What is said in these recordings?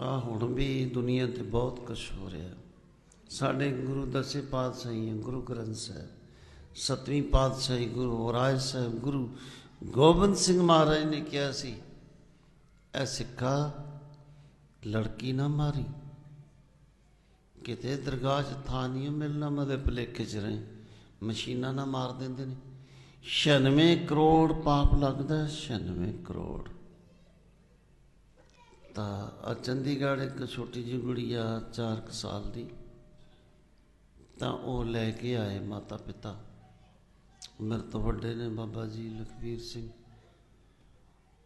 ਆ ਹੁਣ ਵੀ ਦੁਨੀਆ ਤੇ ਬਹੁਤ ਕੁਝ ਹੋ ਰਿਹਾ। ਸਾਡੇ ਗੁਰੂ ਦਸੇ ਪਾਤਸ਼ਾਹੀ ਗੁਰੂ ਗ੍ਰੰਥ ਸਾਹਿਬ। ਸਤਵੀਂ ਪਾਤਸ਼ਾਹੀ ਗੁਰੂ ਹੋਰਾਜ ਸਾਹਿਬ, ਗੁਰੂ ਗੋਬਿੰਦ ਸਿੰਘ ਮਹਾਰਾਜ ਨੇ ਕਿਹਾ ਸੀ, ਐ ਸਿੱਖਾ, ਲੜਕੀ ਨਾ ਮਾਰੀ। ਕਿਤੇ ਦਰਗਾਹ 'ਚ ਥਾਂ ਨਹੀਂ ਮਿਲਣਾ ਮਦੇ ਭਲੇਖੇ 'ਚ ਰਹੇ। ਮਸ਼ੀਨਾਂ ਨਾ ਮਾਰ ਦਿੰਦੇ ਨੇ। 96 ਕਰੋੜ ਪਾਪ ਲੱਗਦਾ 96 ਕਰੋੜ। ਤਾਂ ਆ ਚੰਡੀਗੜ੍ਹ ਇੱਕ ਛੋਟੀ ਜਿਹੀ ਗੁੜੀਆ 4 ਸਾਲ ਦੀ ਤਾਂ ਉਹ ਲੈ ਕੇ ਆਏ ਮਾਤਾ ਪਿਤਾ ਮੇਰੇ ਤੋਂ ਵੱਡੇ ਨੇ ਬਾਬਾ ਜੀ ਲਖਵੀਰ ਸਿੰਘ।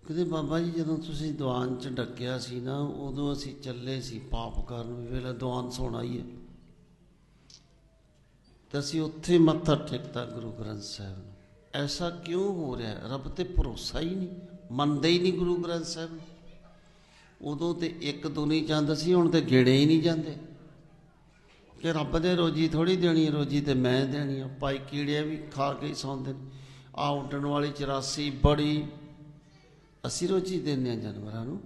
ਕਹਿੰਦੇ ਬਾਬਾ ਜੀ, ਜਦੋਂ ਤੁਸੀਂ ਦੀਵਾਨ 'ਚ ਡੱਕਿਆ ਸੀ ਨਾ, ਉਦੋਂ ਅਸੀਂ ਚੱਲੇ ਸੀ ਪਾਪ ਕਰਨ ਵੀ ਵੇਲੇ ਦੀਵਾਨ ਸੋਣਾ ਹੀ ਹੈ ਤਾਂ ਅਸੀਂ ਉੱਥੇ ਮੱਥਾ ਟੇਕਤਾ ਗੁਰੂ ਗ੍ਰੰਥ ਸਾਹਿਬ ਨੂੰ। ਐਸਾ ਕਿਉਂ ਹੋ ਰਿਹਾ? ਰੱਬ ਤੇ ਭਰੋਸਾ ਹੀ ਨਹੀਂ। ਮੰਨਦੇ ਹੀ ਨਹੀਂ ਗੁਰੂ ਗ੍ਰੰਥ ਸਾਹਿਬ ਨੂੰ। ਉਦੋਂ ਤੇ ਇੱਕ ਦੁਨੀ ਨਹੀਂ ਜਾਂਦਾ ਸੀ, ਹੁਣ ਤੇ ਗਿਣੇ ਹੀ ਨਹੀਂ ਜਾਂਦੇ। ਕਿ ਰੱਬ ਦੇ ਰੋਜੀ ਥੋੜੀ ਦੇਣੀ ਰੋਜੀ ਤੇ ਮੈਂ ਦੇਣੀ ਆ। ਪਾਈ ਕੀੜੇ ਵੀ ਖਾ ਕੇ ਹੀ ਸੌਂਦੇ ਨੇ। ਆ ਉੱਡਣ ਵਾਲੀ 84 ਬੜੀ, ਅਸੀਂ ਰੋਜੀ ਦਿੰਦੇ ਹਾਂ ਜਾਨਵਰਾਂ ਨੂੰ,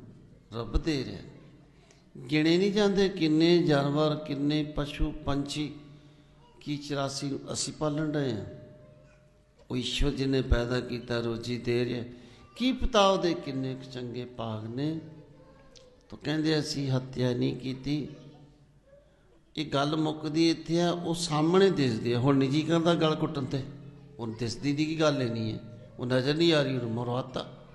ਰੱਬ ਦੇ ਰਿਹਾ। ਗਿਣੇ ਨਹੀਂ ਜਾਂਦੇ, ਕਿੰਨੇ ਜਾਨਵਰ, ਕਿੰਨੇ ਪਸ਼ੂ, ਪੰਛੀ, ਕੀ 84 ਨੂੰ ਅਸੀਂ ਪਾਲਣ ਰਹੇ ਹਾਂ। ਉਹ ਈਸ਼ਵਰ ਜੀ ਨੇ ਪੈਦਾ ਕੀਤਾ, ਰੋਜੀ ਦੇ ਰਿਹਾ। ਕੀ ਪਤਾ ਉਹਦੇ ਕਿੰਨੇ ਕੁ ਚੰਗੇ ਭਾਗ ਨੇ। ਤਾਂ ਕਹਿੰਦੇ ਅਸੀਂ ਹੱਤਿਆ ਨਹੀਂ ਕੀਤੀ। ਇਹ ਗੱਲ ਮੁੱਕਦੀ ਇੱਥੇ ਆ, ਉਹ ਸਾਹਮਣੇ ਦਿਸਦੀ ਆ। ਹੁਣ ਨਿੱਜੀ ਕਰਦਾ ਗੱਲ ਕੁੱਟਣ ਤੇ। ਹੁਣ ਦਿਸਦੀ ਦੀ ਕੀ ਗੱਲ ਨਹੀਂ ਹੈ? ਉਹ ਨਜ਼ਰ ਨਹੀਂ ਆ ਰਹੀ, ਉਹਨੂੰ ਮਰਵਾਤਾ